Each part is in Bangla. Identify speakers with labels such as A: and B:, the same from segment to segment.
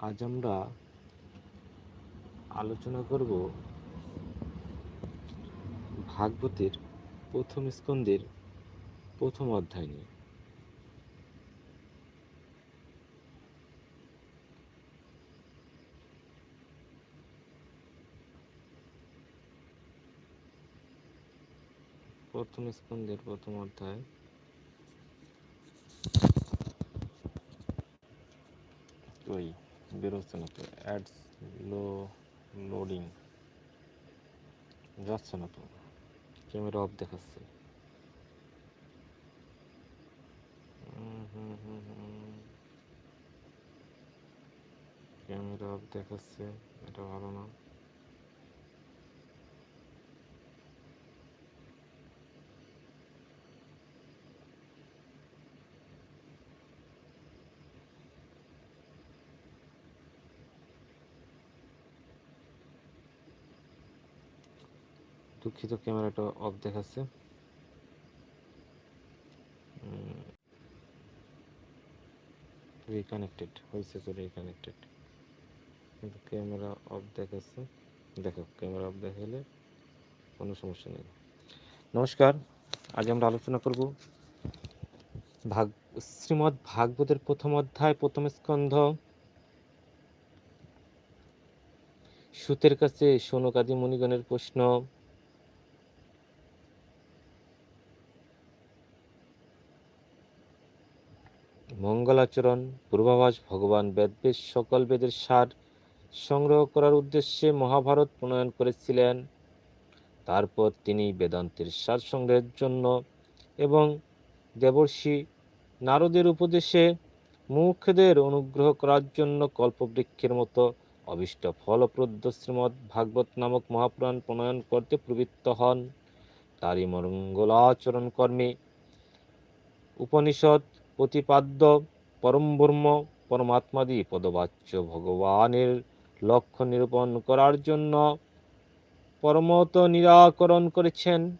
A: আজ আমরা আলোচনা করব ভাগবতের প্রথম স্কন্দের প্রথম অধ্যায় নিয়ে। প্রথম স্কন্দের প্রথম অধ্যায়। বেরোচ্ছে না তো অ্যাডস লো লোডিং যাচ্ছে না তো। ক্যামেরা অফ দেখাচ্ছে। ক্যামেরা অফ দেখাচ্ছে, এটা ভালো না। দুঃখিত, ক্যামেরাটা অফ দেখাচ্ছে। রিকানেক্টেড হয়েছে তো রিকানেক্টেড কিন্তু ক্যামেরা অফ দেখাচ্ছে। দেখো, ক্যামেরা অফ দেখালে কোনো সমস্যা নেই। নমস্কার, আজ আমরা আলোচনা করব ভাগ, শ্রীমদ্ ভাগবতের প্রথম অধ্যায়, প্রথম স্কন্ধ। সুতের কাছে সোনকাদি মুনিগণের প্রশ্ন মঙ্গলাচরণ, পূর্বাভাস ভগবান বেদবেদ সকল বেদের সার সংগ্রহ করার উদ্দেশ্যে মহাভারত প্রণয়ন করেছিলেন। তারপর তিনি বেদান্তের সার সংগ্রহের জন্য এবং দেবর্ষি নারদের উপদেশে মুখ্যদের অনুগ্রহ করার জন্য কল্পবৃক্ষের মতো অবিষ্ট ফলপ্রদ শ্রীমৎ ভাগবত নামক মহাপুরাণ প্রণয়ন করতে প্রবৃত্ত হন। তারই মঙ্গলাচরণ কর্মে উপনিষদ প্রতিপাদ্য পরম ব্রহ্ম পরমাত্মাদি পদবাচ্য ভগবানের লক্ষ্য নিরূপণ করার জন্য পরমত নিরাকরণ করেছেন,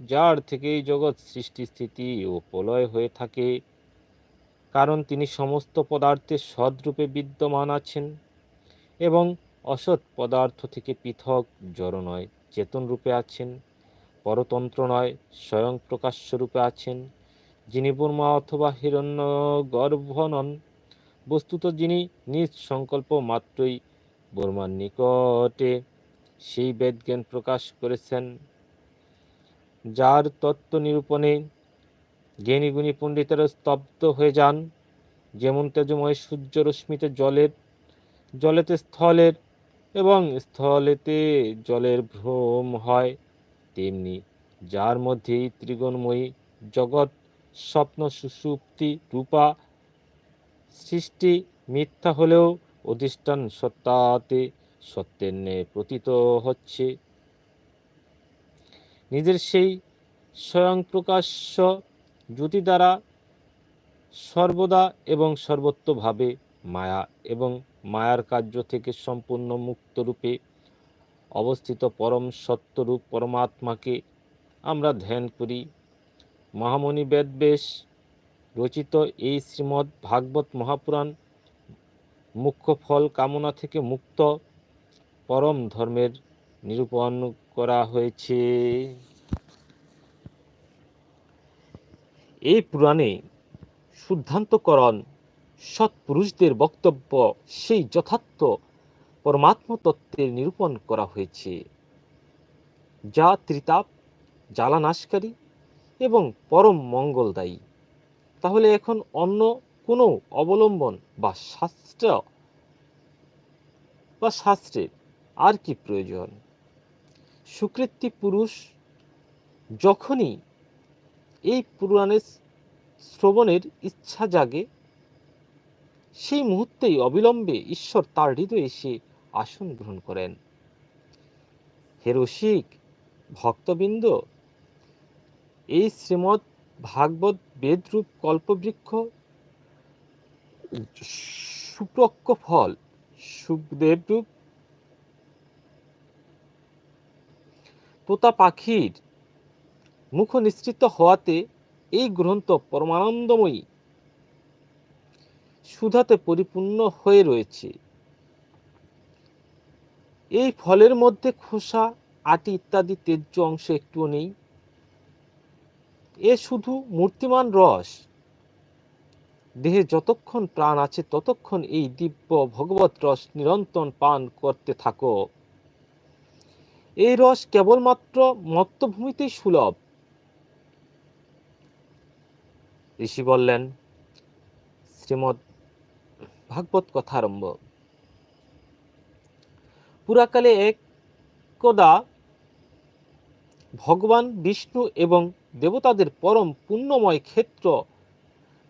A: যার থেকেই জগৎ সৃষ্টি স্থিতি ও প্রলয় হয়ে থাকে। কারণ তিনি সমস্ত পদার্থে সদ্রূপে বিদ্যমান আছেন এবং অসৎ পদার্থ থেকে পৃথক, জড় নয়, চেতন রূপে আছেন, পরতন্ত্র নয়, স্বয়ং প্রকাশ্য রূপে আছেন। যিনি ব্রহ্মা অথবা হিরণ্য গর্ভ নন বস্তুত যিনি নিজ সংকল্প মাত্রই ব্রহ্মার নিকটে সেই বেদজ্ঞান প্রকাশ করেছেন। যার তত্ত্ব নিরূপণে জ্ঞানীগুণী পণ্ডিতেরা স্তব্ধ হয়ে যান। যেমন তেজময় সূর্য রশ্মিতে জলের, জলেতে স্থলের এবং স্থলেতে জলের ভ্রম হয়, তেমনি যার মধ্যেই ত্রিগুণময়ী জগৎ স্বপ্ন সুষুপ্তি রূপা। সৃষ্টি মিথ্যা হলেও অধিষ্ঠান সত্তাতে সত্যের ন্যায় প্রতীত হচ্ছে। নিজের সেই স্বয়ং প্রকাশ্য জ্যোতি দ্বারা সর্বদা এবং সর্বত্রভাবে মায়া এবং মায়ার কার্য থেকে সম্পূর্ণ মুক্ত রূপে অবস্থিত পরম সত্যরূপ পরমাত্মাকে আমরা ধ্যান করি। মহামণি বেদবেশ রচিত এই শ্রীমদ্ ভাগবত মহাপুরাণ মুখ্য ফল কামনা থেকে মুক্ত পরম ধর্মের নিরূপণ করা হয়েছে। এই পুরাণে শুদ্ধান্তকরণ সৎপুরুষদের বক্তব্য সেই যথার্থ পরমাত্ম তত্ত্বের নিরূপণ করা হয়েছে। যা ত্রিতাপ, জ্বালানাশকারী এবং পরম মঙ্গলদায়ী। তাহলে এখন অন্য কোনো অবলম্বন বা শাস্ত্র বা শাস্ত্রের আর কি প্রয়োজন? সুকৃতি পুরুষ যখনই এই পুরাণের শ্রবণের ইচ্ছা জাগে, সেই মুহূর্তেই অবিলম্বে ঈশ্বর তার হৃদয়ে এসে আসন গ্রহণ করেন। হে রসিক ভক্তবৃন্দ এই শ্রীমৎ ভাগবত বেদরূপ কল্পবৃক্ষ সুপ্রক্ষ ফল, সুখদেব রূপ তোতা পাখির মুখ নিঃসৃত হওয়াতে এই গ্রন্থ পরমানন্দময়ী সুধাতে পরিপূর্ণ হয়ে রয়েছে। এই ফলের মধ্যে খোসা, আটি ইত্যাদি তেজ্য অংশ একটুও নেই। এ শুধু মূর্তিমান রস। দেহে যতক্ষণ প্রাণ আছে, ততক্ষণ এই দিব্য ভগবত রস নিরন্তর পান করতে থাকো। এই রস কেবলমাত্র মত্তভূমিতেই সুলভ। ঋষি বললেন শ্রীমৎ ভাগবত কথা আরম্ভ। পুরাকালে একদা ভগবান, বিষ্ণু এবং দেবতাদের পরম পুণ্যময় ক্ষেত্র,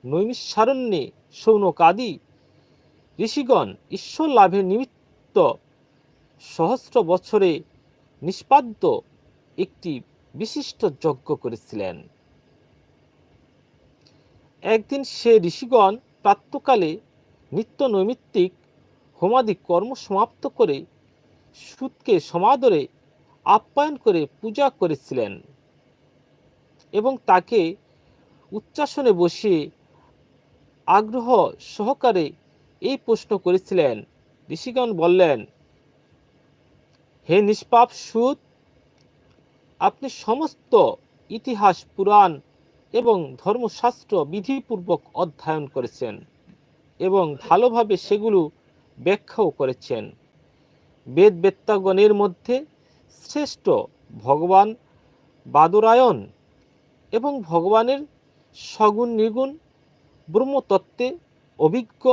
A: নৈমিষারণ্যে সৌনকাদি ঋষিগণ ঈশ্বর লাভের নিমিত্ত সহস্র বছরে নিষ্পাদ্য একটি বিশিষ্ট যজ্ঞ করেছিলেন। একদিন সে ঋষিগণ প্রাত্যকালে নিত্য নৈমিত্তিক হোমাদি কর্ম সমাপ্ত করে সুদকে সমাদরে আপ্যায়ন করে, পূজা করেছিলেন এবং তাকে উচ্চাসনে বসিয়ে আগ্রহ সহকারে এই প্রশ্ন করেছিলেন। ঋষিগণ বললেন, হে নিষ্পাপ সুদ, আপনি সমস্ত ইতিহাস, পুরাণ এবং ধর্মশাস্ত্র বিধিপূর্বক অধ্যয়ন করেছেন এবং ভালোভাবে সেগুলো ব্যাখ্যাও করেছেন। বেদ বেত্তাগণের মধ্যে শ্রেষ্ঠ ভগবান বাদরায়ণ এবং ভগবানের সগুণ নির্গুণ ব্রহ্মতত্ত্বে অভিজ্ঞ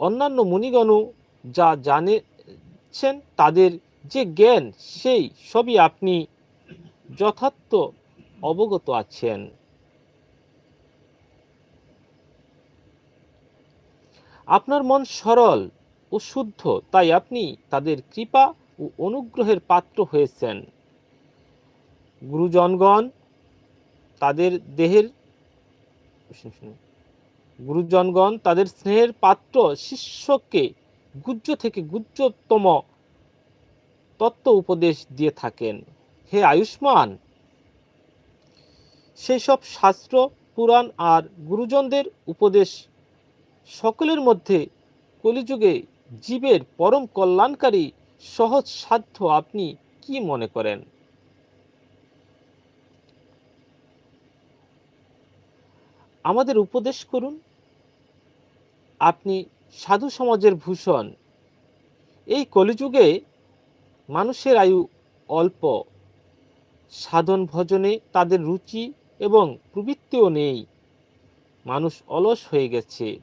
A: অন্যান্য মুনিগণও যা জানেছেন তাদের যে জ্ঞান, সেই সবই আপনি যথার্থ অবগত আছেন। আপনার মন সরল ও শুদ্ধ, তাই আপনি তাদের কৃপা ও অনুগ্রহের পাত্র হয়েছেন। গুরুজনগণ তাদের দেহের গুরুজনগণ তাদের স্নেহের পাত্র, শিষ্যকে গুজ্জ থেকে গুজ্জতম তত্ত্ব উপদেশ দিয়ে থাকেন। হে আয়ুষ্মান! সেই সব শাস্ত্র, পুরাণ আর গুরুজনদের উপদেশ সকলের মধ্যে কলিযুগে জীবের পরম কল্যাণকারী সহজ সাধ্য আপনি কি মনে করেন? আমাদের উপদেশ করুন, আপনি সাধু সমাজের ভূষণ। এই কলিযুগে মানুষের আয়ু অল্প, সাধন ভজনে তাদের রুচি এবং প্রবৃত্তিও নেই। মানুষ অলস হয়ে গেছে।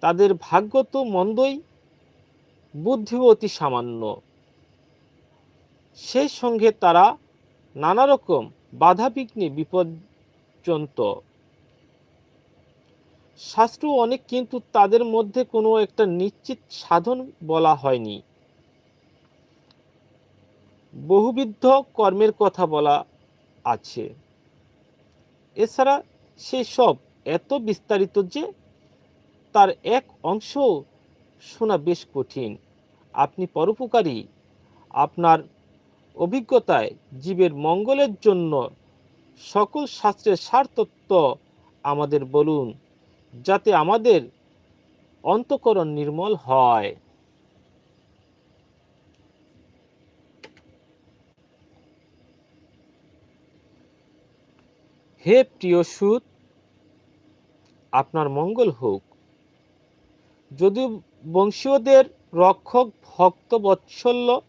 A: তাদের ভাগ্য তো মন্দই বুদ্ধিও অতি সামান্য। সেই সঙ্গে তারা নানা রকম বাধা বিঘ্নে বিপর্যন্ত। শাস্ত্র অনেক কিন্তু তাদের মধ্যে কোনো একটা নিশ্চিত সাধন বলা হয়নি। বহুবিধ কর্মের কথা বলা আছে। এছাড়া সেই সব এত বিস্তারিত যে তার এক অংশ শোনা বেশ কঠিন। আপনি পরোপকারী, আপনার অভিজ্ঞতায় জীবের মঙ্গলের জন্য সকল শাস্ত্রের সারতত্ত্ব আমাদের বলুন, যাতে আমাদের অন্তকরণ নির্মল হয়। হে প্রিয় সুদ আপনার মঙ্গল হোক। যদিও বংশীয়দের রক্ষক ভক্ত বৎসল্য,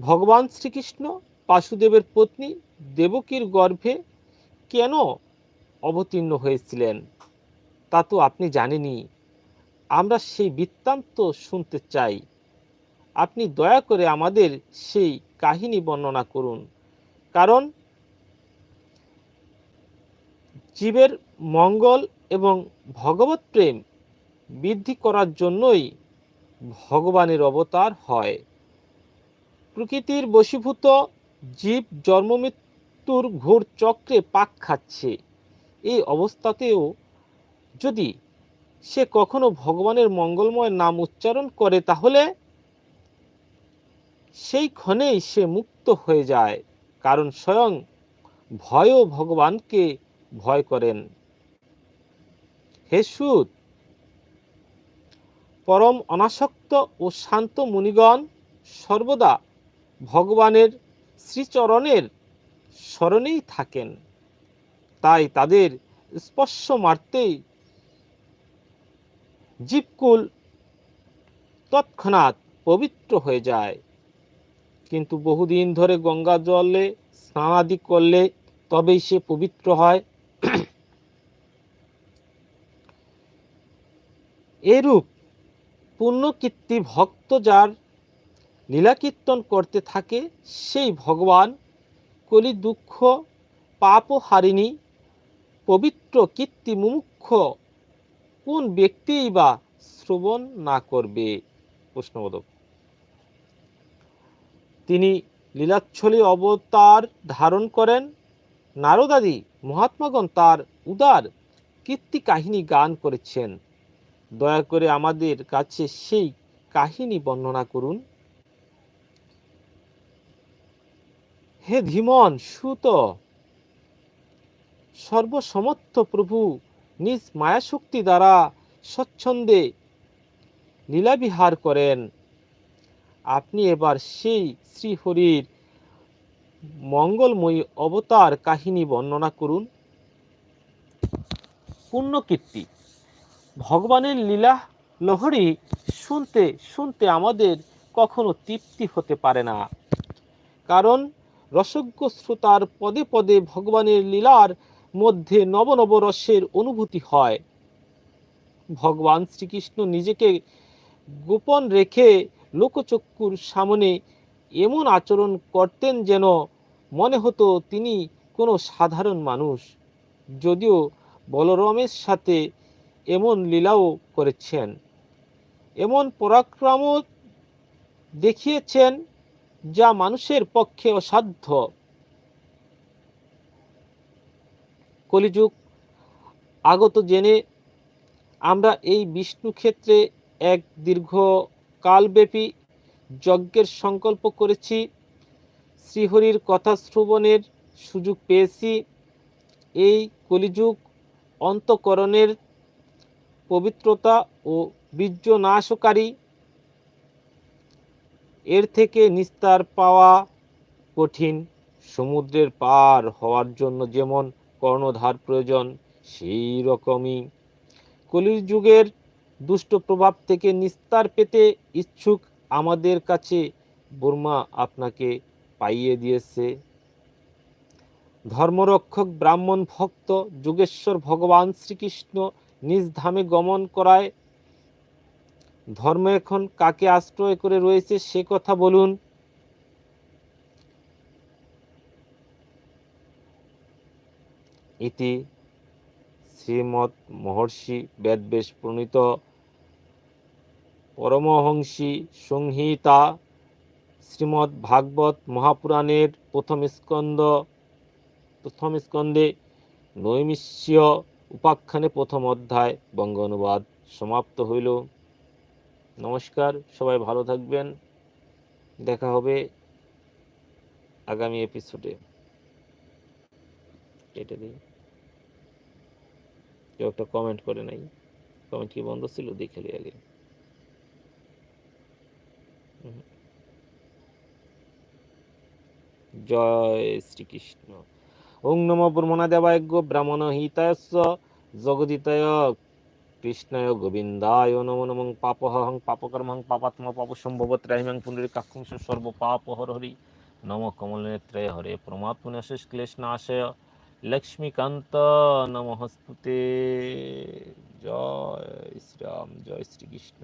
A: ভগবান শ্রীকৃষ্ণ বাসুদেবের পত্নী দেবকীর গর্ভে কেন অবতীর্ণ হয়েছিলেন? তা তো আপনি জানেনই। আমরা সেই বৃত্তান্ত শুনতে চাই। আপনি দয়া করে আমাদের সেই কাহিনী বর্ণনা করুন। কারণ জীবের মঙ্গল এবং ভগবত প্রেম বৃদ্ধি করার জন্যই ভগবানের অবতার হয়। প্রকৃতির বশীভূত জীব জন্মমৃত্যুর ঘোর চক্রে পাক খাচ্ছে। এই অবস্থাতেও যদি সে কখনো ভগবানের মঙ্গলময় নাম উচ্চারণ করে, তাহলে সেই ক্ষণেই সে মুক্ত হয়ে যায়, কারণ স্বয়ং ভয়ও ভগবানকে ভয় করেন। হে সুদ পরম অনাসক্ত ও শান্ত মুনিগণ সর্বদা ভগবানের শ্রীচরণের স্মরণেই থাকেন। তাই তাদের স্পর্শ মারতেই জীবকুল তৎক্ষণাৎ পবিত্র হয়ে যায়। কিন্তু বহুদিন ধরে গঙ্গা জলে স্নানাদি করলে তবেই সে পবিত্র হয়। এরূপ পুণ্যকীর্তি ভক্ত যার লীলা কীর্তন করতে থাকে, সেই ভগবান কলি দুঃখ পাপ হারিণী পবিত্র কীর্তি মুমুক্ষ কোন ব্যক্তিই বা শ্রবণ না করবে? প্রশ্নবোধক। তিনি লীলাচ্ছলী অবতার ধারণ করেন। নারদাদি মহাত্মাগণ তার উদার কীর্তি কাহিনী গান করেছেন। দয়া করে আমাদের কাছে সেই কাহিনী বর্ণনা করুন। হে ধীমন, সুত। সর্বসমর্থ প্রভু নিজ মায়াশক্তি দ্বারা স্বচ্ছন্দে লীলাবিহার করেন। আপনি এবার সেই শ্রীহরির মঙ্গলময়ী অবতার কাহিনী বর্ণনা করুন। পুণ্যকীর্তি। ভগবানের লীলা লহরী শুনতে শুনতে আমাদের কখনো তৃপ্তি হতে পারে না। কারণ রসজ্ঞ শ্রোতার পদে পদে ভগবানের লীলার মধ্যে নব নব রসের অনুভূতি হয়। ভগবান শ্রীকৃষ্ণ নিজেকে গোপন রেখে লোকচক্ষুর সামনে এমন আচরণ করতেন যেন মনে হতো তিনি কোনো সাধারণ মানুষ। যদিও বলরামের সাথে এমন লীলাও করেছেন। এমন পরাক্রম দেখিয়েছেন যা মানুষের পক্ষে অসাধ্য। কলিযুগ, আগত জেনে আমরা এই বিষ্ণু ক্ষেত্রে এক দীর্ঘ কালব্যাপী যজ্ঞের সংকল্প করেছি। শ্রীহরির কথা শ্রবণের সুযোগ পেয়েছি। এই কলিযুগ অন্তকরণের পবিত্রতা ও বীর্য নাশকারী এর থেকে নিস্তার পাওয়া কঠিন সমুদ্রের পার হওয়ার জন্য যেমন কর্ণধার প্রয়োজন, সেই রকমই। কলিযুগের দুষ্ট প্রভাব থেকে নিস্তার পেতে ইচ্ছুক আমাদের কাছে বর্মা আপনাকে পাইয়ে দিয়েছে। ধর্মরক্ষক ব্রাহ্মণ ভক্ত যুগেশ্বর ভগবান শ্রীকৃষ্ণ নিজ ধামে গমন করায়। ধর্ম এখন কাকে আশ্রয় করে রয়েছে সে কথা বলুন। ইতি শ্রীমৎ মহর্ষি বেদবেশ প্রণীত পরমহংসী সংহিতা শ্রীমৎ ভাগবত মহাপুরাণের প্রথম স্কন্দ প্রথম স্কন্ধে নৈমিষ্য উপাখ্যানে প্রথম অধ্যায়, বঙ্গ অনুবাদ সমাপ্ত হইল। নমস্কার, সবাই ভালো থাকবেন। দেখা হবে আগামী এপিসোডে কেটে দিই কেউ একটা কমেন্ট করে নাই। কমেন্ট কি বন্ধ ছিল? দেখে লি আগে। জয় শ্রীকৃষ্ণ। ওং নম ব্রহ্মণা দেবায়জ্ঞ ব্রাহ্মণ হিতায়স্য জগদিতায় কৃষ্ণায় গোবিন্দায় নমো নমঃ পাপহং পাপকর্মং পাপাত্ম পাপ সম্ভব ত্রাহিমাং পুনরিকাক্ষংস সর্ব পাপ হর হরি নম কমলনেত্রয় হরে প্রমাত্মনাশেষ ক্লেশ নাশয় লক্ষ্মীকান্ত নমস্তুতে জয় শ্রীরাম, জয় শ্রীকৃষ্ণ।